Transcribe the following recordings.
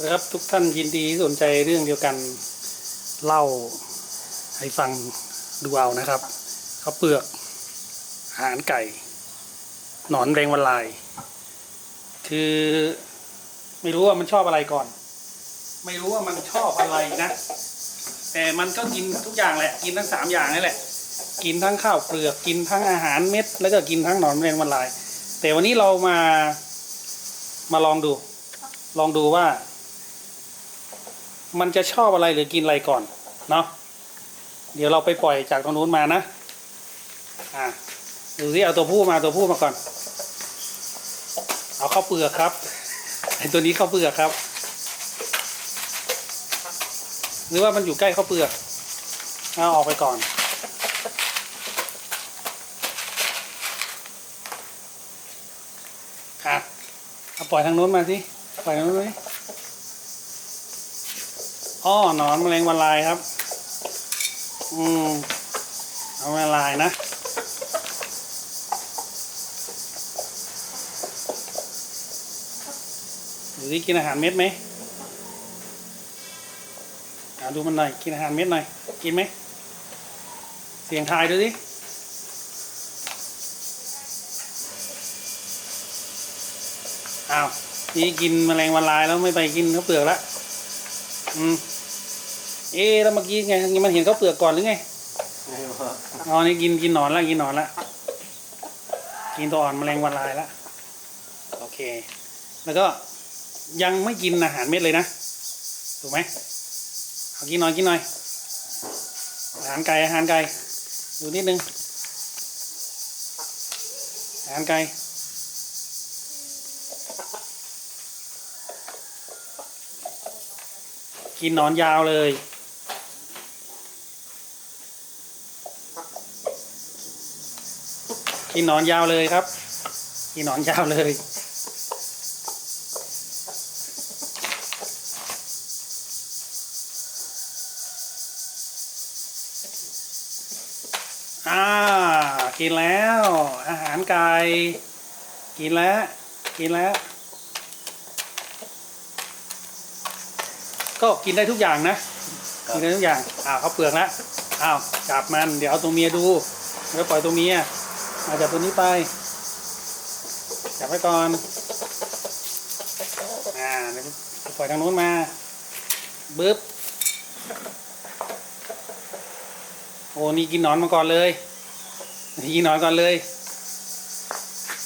นะครับทุกท่านยินดีสนใจเรื่องเดียวกันเล่าให้ฟังดูเอานะครับข้าวเปลือกอาหารไก่ หนอนแรงวันลาย คือไม่รู้ว่ามันชอบอะไรก่อน ไม่รู้ว่ามันชอบอะไรนะ แต่มันก็กินทุกอย่างแหละ กินทั้งสามอย่างนี่แหละ กินทั้งข้าวเปลือกกินทั้งอาหารเม็ด แล้วก็กินทั้งหนอนแรงวันลาย แต่วันนี้เรามามาลองดู ลองดูว่า มันจะชอบอะไรหรือกินอะไรก่อนเนาะเดี๋ยวเราไปปล่อยจากตรงนู้นมานะอ่าดูสิเอาตัวผู้มาตัวผู้มาก่อน เอาข้าวเปลือกครับไอตัวนี้ข้าวเปลือกครับ หรือว่ามันอยู่ใกล้ข้าวเปลือกเอาออกไปก่อนครับเอาปล่อยทางโน้นมาสิปล่อยทางโน้นไหม อ้อหนอนแมลงวันลายครับ อืมเอาแมลงลายนะดูสิกินอาหารเม็ดไหมอาดูมันหน่อย กินอาหารเม็ดหน่อย กินไหม เสียงทายดูสิอ้าวนี่กินแมลงวันลายแล้วไม่ไปกินข้าวเปลือกละอืม เอ๊ะแล้วเมื่อกี้ไงมันเห็นเขาเปลือกก่อนหรือไงอ๋อนี่กินกินหนอนละกินหนอนละกินตัวอ่อนแมลงวันลายละโอเค แล้วก็ยังไม่กินอาหารเม็ดเลยนะถูกไหมเอากินหน่อยกินหน่อยอาหารไก่อาหารไก่ดูนิดนึงอาหารไก่กินหนอนยาวเลย กินหนอนยาวเลยครับกินหนอนยาวเลย อ่า กินแล้ว อาหารไก่กินแล้ว กินแล้ว ก็กินได้ทุกอย่างนะกินได้ทุกอย่างอ้าวเขาเปลือกแล้วอ้าวจับมัน เดี๋ยวเอาตัวเมียดูแล้วปล่อยตัวเมีย มาจับตัวนี้ไปจับไว้ก่อนอ่าปล่อยทางนู้นมาบึ๊บโอ้นี่กินหนอนมาก่อนเลยกินหนอนก่อนเลย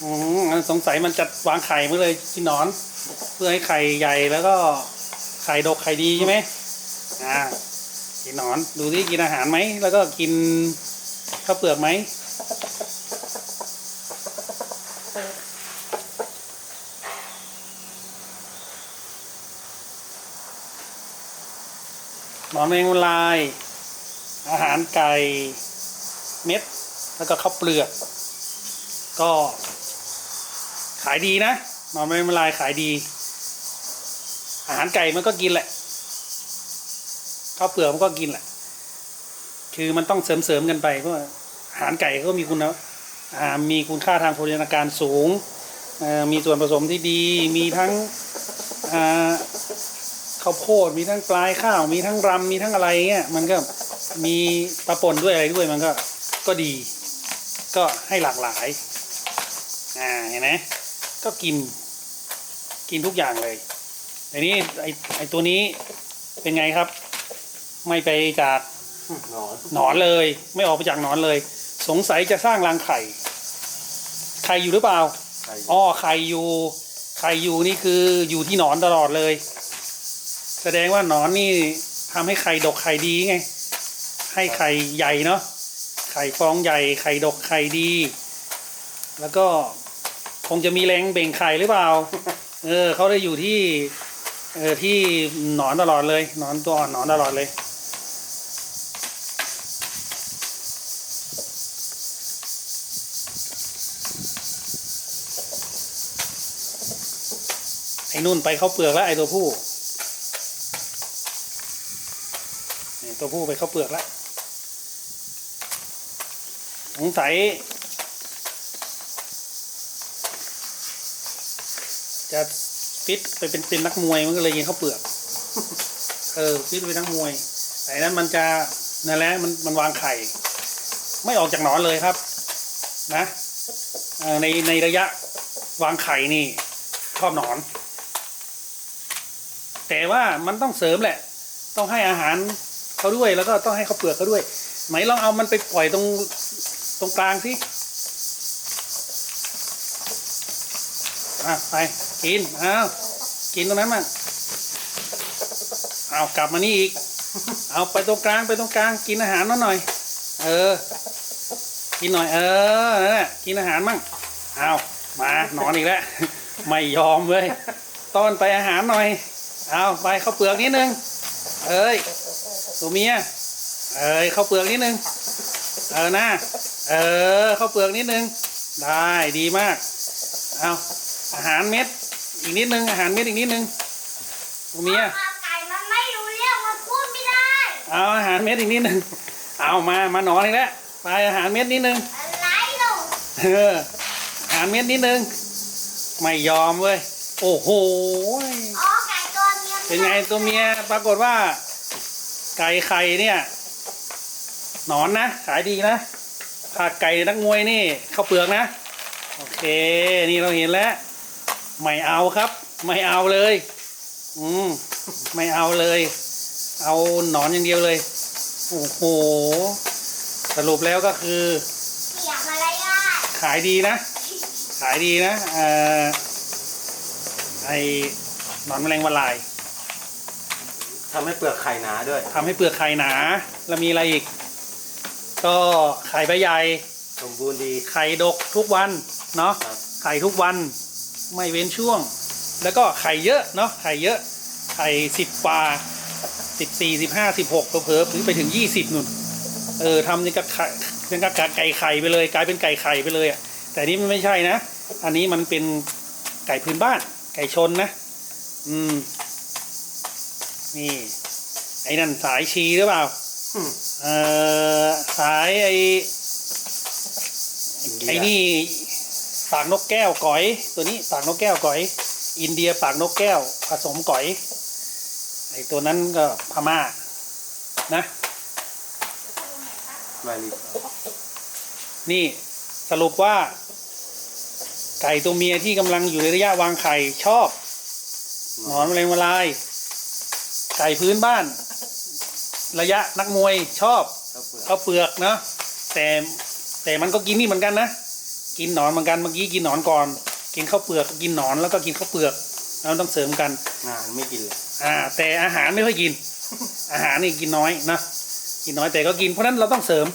อืมสงสัยมันจะวางไข่มาเลยกินหนอน เพื่อให้ไข่ใหญ่แล้วก็ไข่ดกไข่ดีใช่ไหมอ่ากินหนอนดูที่กินอาหารไหมแล้วก็กินข้าวเปลือกไหม นอนแมงวันลาย อาหารไก่เม็ด แล้วก็ข้าวเปลือก ก็ขายดีนะหนอนแมงวันลายขายดี อาหารไก่มันก็กินแหละข้าวเปลือกมันก็กินแหละ คือมันต้องเสริมๆกันไปเพราะอาหารไก่ก็มีคุณนะมีคุณค่าทางโภชนาการสูง มีส่วนผสมที่ดี มีทั้ง ข้าวโพดมีทั้งปลายข้าวมีทั้งรำมีทั้งอะไรเงี้ยมันก็มีปลาป่นด้วยอะไรด้วยมันก็ก็ดี ก็ให้หลากหลายอ่าเห็นไหมก็กินกินทุกอย่างเลยแต่นี้ไอไอตัวนี้เป็นไงครับ ไม่ไปจากหนอนหนอนเลย ไม่ออกไปจากหนอนเลย สงสัยจะสร้างรังไข่ไข่อยู่หรือเปล่าไข่อ๋อไข่อยู่ไข่อยู่นี่คืออยู่ที่หนอนตลอดเลย แสดงว่าหนอนนี่ทำให้ไข่ดกไข่ดีไง ให้ไข่ใหญ่เนาะไข่ฟองใหญ่ไข่ดกไข่ดี แล้วก็คงจะมีแรงเบ่งไข่หรือเปล่า เออเขาได้อยู่ที่เออที่หนอนตลอดเลยหนอนตัวอ่อนหนอนตลอดเลยไอ้นุ่นไปเข้าเปลือกแล้วไอ้ตัวผู้นี่ ตัวผู้ไปเข้าเปลือกแล้วสงสัยจะฟิตไปเป็นเป็นนักมวยมันก็เลยกินข้าวเปลือก เออฟิตไปนักมวยแต่อันนั้นมันจะนั่นแหละมันมันวางไข่ ไม่ออกจากหนอนเลยครับ นะในในระยะวางไข่นี่ ชอบหนอน แต่ว่ามันต้องเสริมแหละ ต้องให้อาหาร เขาด้วยแล้วก็ต้องให้เขาเปลือกเขาด้วย ไหนลองเอามันไปปล่อยตรงตรงกลางสิอะไปกินอ้าวกินตรงนั้นมั่งเอากลับมานี่อีก เอาไปตรงกลางไปตรงกลาง กินอาหารมาหน่อย เออ กินหน่อย เออนั่นแหละกินอาหารมั่งเอามานอนอีกแล้วไม่ยอมเว้ยต้อนไปอาหารหน่อย เอาไปข้าวเปลือกนิดนึงเอ้ย ตัวเมีย เอ้ยข้าวเปลือกนิดนึง เออนะเออข้าวเปลือกนิดนึง ได้ดีมาก เอาอาหารเม็ด อีกนิดนึง อาหารเม็ดอีกนิดนึง ตัวเมีย ไก่มันไม่รู้เรื่องมันพูดไม่ได้ เอาอาหารเม็ดอีกนิดนึง เอามามานอนอีกแล้วไปอาหารเม็ดนิดนึง อะไรลูกเอออาหารเม็ดนิดนึง ไม่ยอมเว้ย โอ้โห อ๋อไก่ตัวเมีย เป็นไงตัวเมียปรากฏว่า ไก่ไข่เนี่ยหนอนนะ ขายดีนะผักไก่นักมวยนี่ข้าวเปลือกนะ โอเค นี่เราเห็นแล้ว ไม่เอาครับ ไม่เอาเลย อืมไม่เอาเลย เอาหนอนอย่างเดียวเลย โอ้โห สรุปแล้วก็คือเียงอะไรอะขายดีนะ ขายดีนะเอ่อไอหนอนแมลงวันลาย ทำให้เปลือกไข่หนาด้วย ทำให้เปลือกไข่หนา แล้วมีอะไรอีก ก็ไข่ใบใหญ่ สมบูรณ์ดี ไข่ดกทุกวันเนาะ ครับ ไข่ทุกวันไม่เว้นช่วง แล้วก็ไข่เยอะเนาะ ไข่เยอะ ไข่สิบปลาสิบสี่สิบห้าสิบหกเพิ่มถึงไปถึงยี่สิบนุ่น เออทำยังกับไข่ยังกับไก่ไข่ไปเลย กลายเป็นไก่ไข่ไปเลยอะแต่นี่มันไม่ใช่นะ อันนี้มันเป็นไก่พื้นบ้าน ไก่ชนนะ อืม นี่ ไอ้นั่นสายชีหรือเปล่าอืมเอ่อสายไอ้ไอ้นี่ปากนกแก้วก๋อย ตัวนี้ปากนกแก้วก๋อย อินเดียปากนกแก้ว ผสมก๋อย ไอ้ตัวนั้นก็พม่า นะมาลีนี่สรุปว่า ไก่ตัวเมียที่กำลังอยู่ในระยะวางไข่ชอบ หนอนแมลงวันลาย ไก่พื้นบ้าน ระยะนักมวยชอบข้าวเปลือกข้าวเปลือกเนาะแต่แต่มันก็กินนี่เหมือนกันนะกินหนอนเหมือนกันเมื่อกี้กินหนอนก่อน กินข้าวเปลือกกินหนอนแล้วก็กินข้าวเปลือกแล้วต้องเสริมกันงานไม่กินเลยอ่า แต่อาหารไม่ค่อยกิน อาหารนี่กินน้อยนะกินน้อยแต่ก็กินเพราะฉะนั้นเราต้องเสริม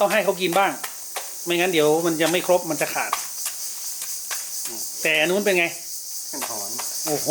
ต้องให้เขากินบ้าง ไม่งั้นเดี๋ยวมันจะไม่ครบมันจะขาดอืมแต่อันนู้นเป็นไงขึ้นหอน โอ้โหห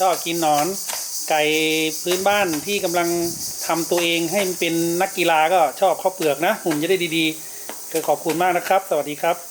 ชอบกินหนอน ไก่พื้นบ้านที่กำลังทำตัวเองให้มันเป็นนักกีฬาก็ชอบข้าวเปลือกนะหุ่นจะได้ดีๆก็ขอบคุณมากนะครับ สวัสดีครับ